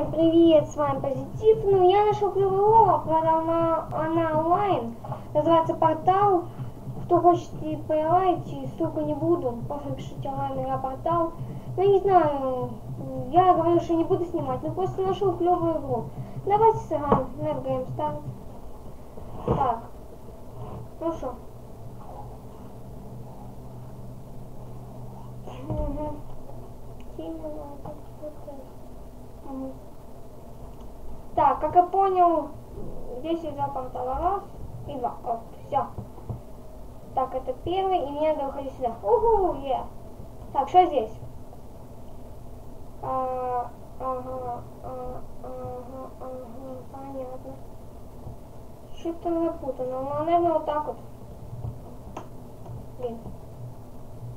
Всем привет, с вами Позитив. Ну, я нашел клевую правда, она, она онлайн. Называется портал. Кто хочет поиграть, ссылку не буду. Просто пишите онлайн игра портал. Ну, не знаю, я говорю, что не буду снимать, но просто нашел клевую игру. Давайте сыграем. Netgame Start. Так. Ну что? Угу. Так, как я понял, здесь я портала раз и два. Вот, все. Так, это первый, и мне надо выходить сюда. Угу, е. Yeah. Так, что здесь? А, ага, а, ага, ага, понятно. Что-то запутано. Ну, наверное, вот так вот. Блин.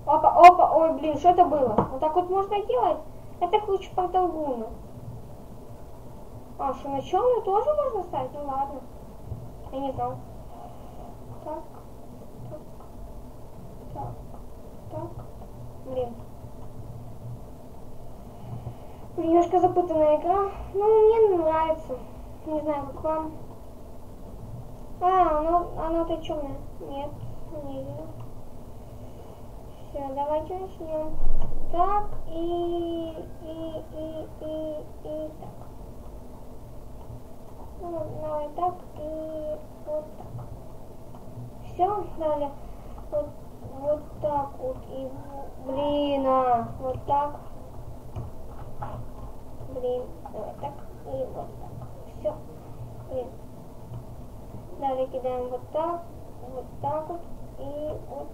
Опа, опа, ой, блин, что это было? Вот так вот можно делать? Это ключ портал Гуна. А, что на черную тоже можно ставить? Ну ладно. Я не знал. Так, так, так, так. Блин. Немножко запутанная игра. Ну, мне нравится. Не знаю, как вам. А, оно, оно-то черное. Нет, не видно. Все, давайте начнем. Так, и, и, и, и, и так. Ну, давай так, и вот так. Все, далее. Вот, вот так вот, и, блин, а, вот так. Блин, давай так, и вот так. Все, блин. Далее кидаем вот так, вот так вот, и вот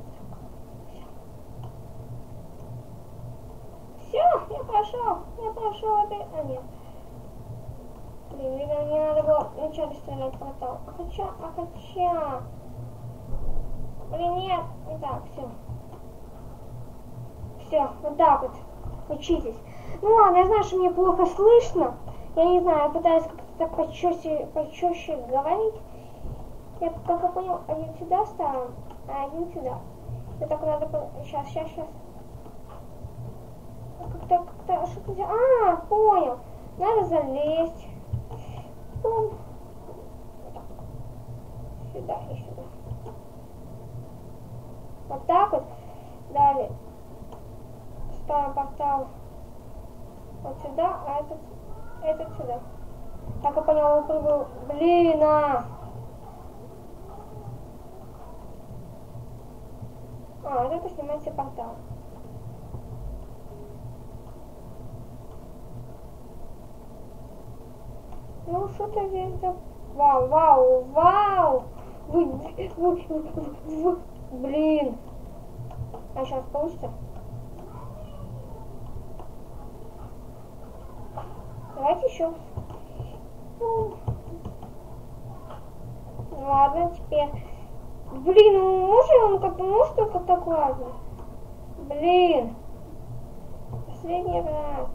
Все, я прошел, я прошел это... А, нет. Блин, видно, мне надо было вначале стрелять портал. А хотя, а хотя... Блин, нет, не так, все. Все, вот так вот. Учитесь. Ну ладно, я знаю, что мне плохо слышно. Я не знаю, я пытаюсь как-то так почаще, почаще говорить. Я, как я понял, один сюда ставим, а один сюда. Вот так надо... Сейчас, сейчас, сейчас как-то, как-то, что-то... А, понял. Надо залезть. Сюда и. Вот так вот. Далее. Ставим портал вот сюда, а этот, этот сюда. Так я понял, он прыгал. Блин, а! А, вот это снимается портал. Ну, что-то здесь за... Вау, вау, вау! Блин! А сейчас получится? Давайте еще. Ну, ладно, теперь. Блин, ну может он как-то может только так ладно? Блин. Последний раз.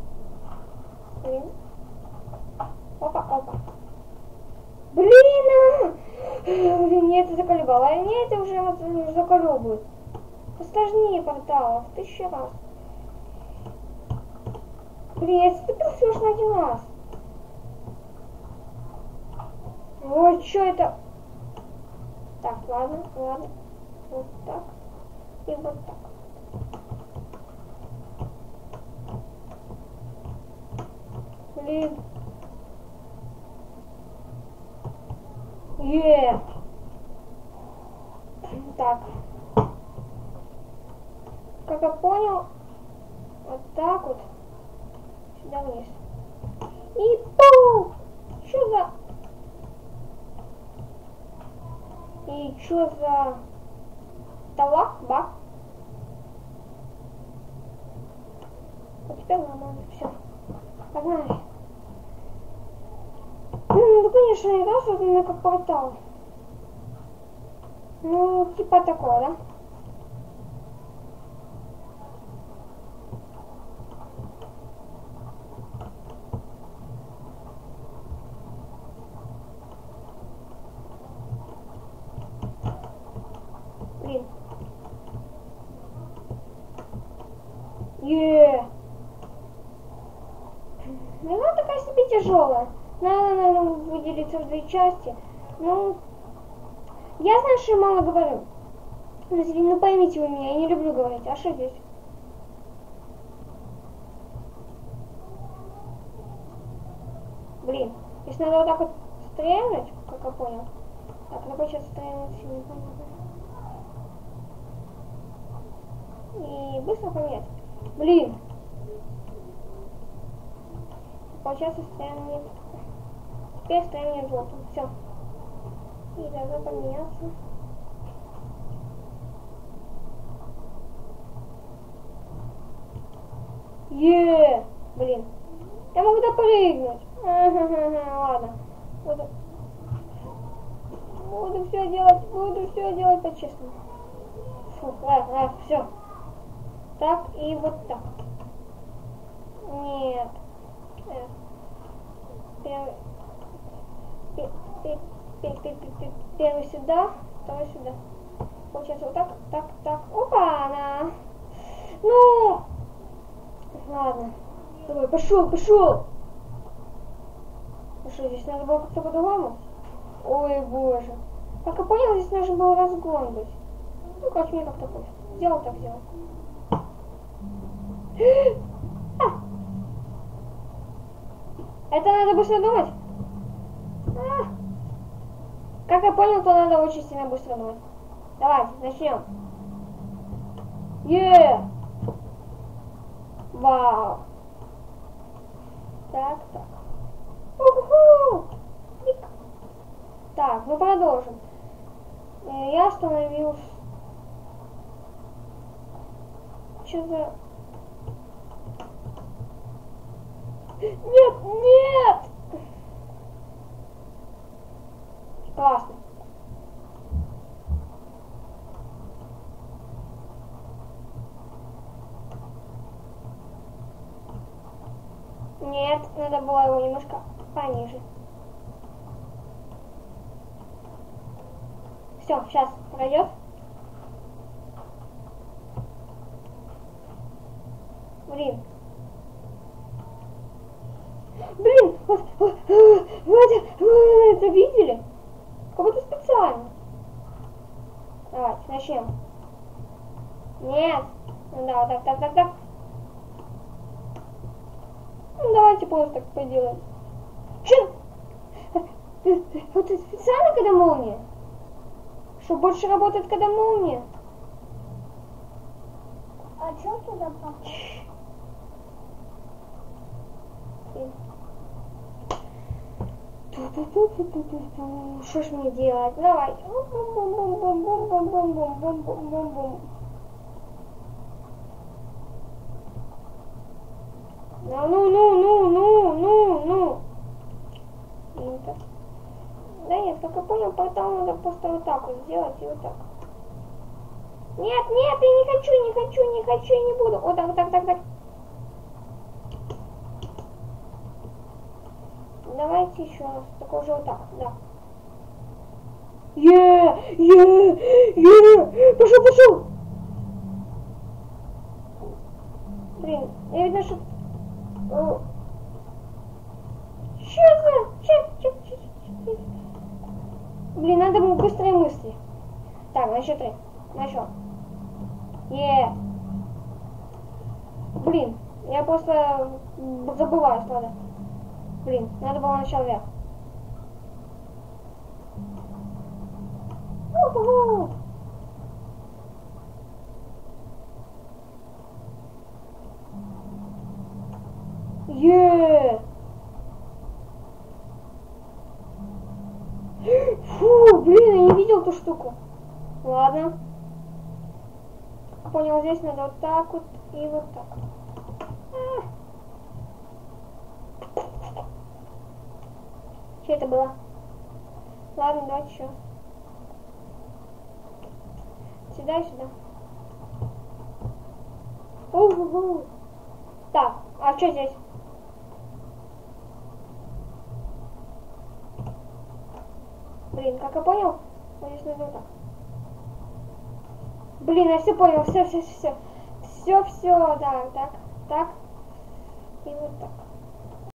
Блин. Опа, опа. Блин! А! Мне это заколебало. А мне это уже вот заколебывает. Посложнее порталов. Тысячу раз. Блин, я зацепил всего лишь на один раз. Ой, что это? Так, ладно, ладно. Вот так. И вот так. Блин. Е. Так. Как я понял, вот так вот сюда вниз. И пу! Что за... И что за... Талак, бак? Вот теперь нормально, все. Погнали. Конечно, что это как портал. Ну, типа такого, да? Блин. Е. Ну, она такая себе тяжелая. Надо, наверное, выделиться в две части. Ну, я знаю, что я мало говорю. Ну, поймите вы меня, я не люблю говорить. А что здесь? Блин, здесь надо вот так вот стрельнуть, как я понял. Так, ну сейчас стрельнуть непонятно. И быстро поменять. Блин. Получается стрельнет. Теперь стрельнет желтым. Все. И должно поменяться. Е, блин. Я могу допрыгнуть. Ладно. Буду, буду все делать, буду все делать по-честному. Фу, ладно, ладно, все. Так и вот так. Нет. Э, первый, сюда, второй сюда. Получается вот так, так, так. Опа, она. Ну, ладно. Давай, пошел, пошел. Ну что, здесь надо было как-то по-другому? Ой, боже. Как я понял, здесь нужно было разгон быть. Ну, короче, мне как-то пофиг. Сделал так, сделал. Это надо быстро думать. Как я понял, то надо очень сильно быстро думать. Давайте, начнем. Е! Вау! Так, так. Уху! Так, ну продолжим. Э, я остановился. Что за... Нет, нет! Классно. Нет, надо было его немножко пониже. Все, сейчас пройдет. Блин. Блин, вот, вот, вы это видели? Как будто специально. Давайте, начнем. Нет. Ну да, вот так, так, так, так. Ну, давайте просто так поделаем. Че? Вот специально, когда молния? Что больше работает, когда молния? А что туда попал? Что ж мне делать? Давай. Да ну, ну, ну, ну, ну, ну. ну -ка. Да нет, как я понял, портал надо просто вот так вот сделать и вот так. Нет, нет, я не хочу, не хочу, не хочу, не буду. Вот так, вот так, так, так. Только уже вот так, да. Е, е, е, пошел, пошел. Блин, я видно, что... Что за... Че, че, че, че. Блин, надо было быстрые мысли. Так, на счет три. Начал. Е. Блин, я просто забываю, надо. Блин, надо было начало вверх. Уху! Е! Фу, блин, я не видел ту штуку. Ладно. Понял, здесь надо вот так вот и вот так. А. Что это было? Ладно, давайте еще. Сюда сюда. Угу. Так, а что здесь? Блин, как я понял, здесь надо вот так. Блин, я все понял, все, все, все, все, все, да, так, так, и вот так.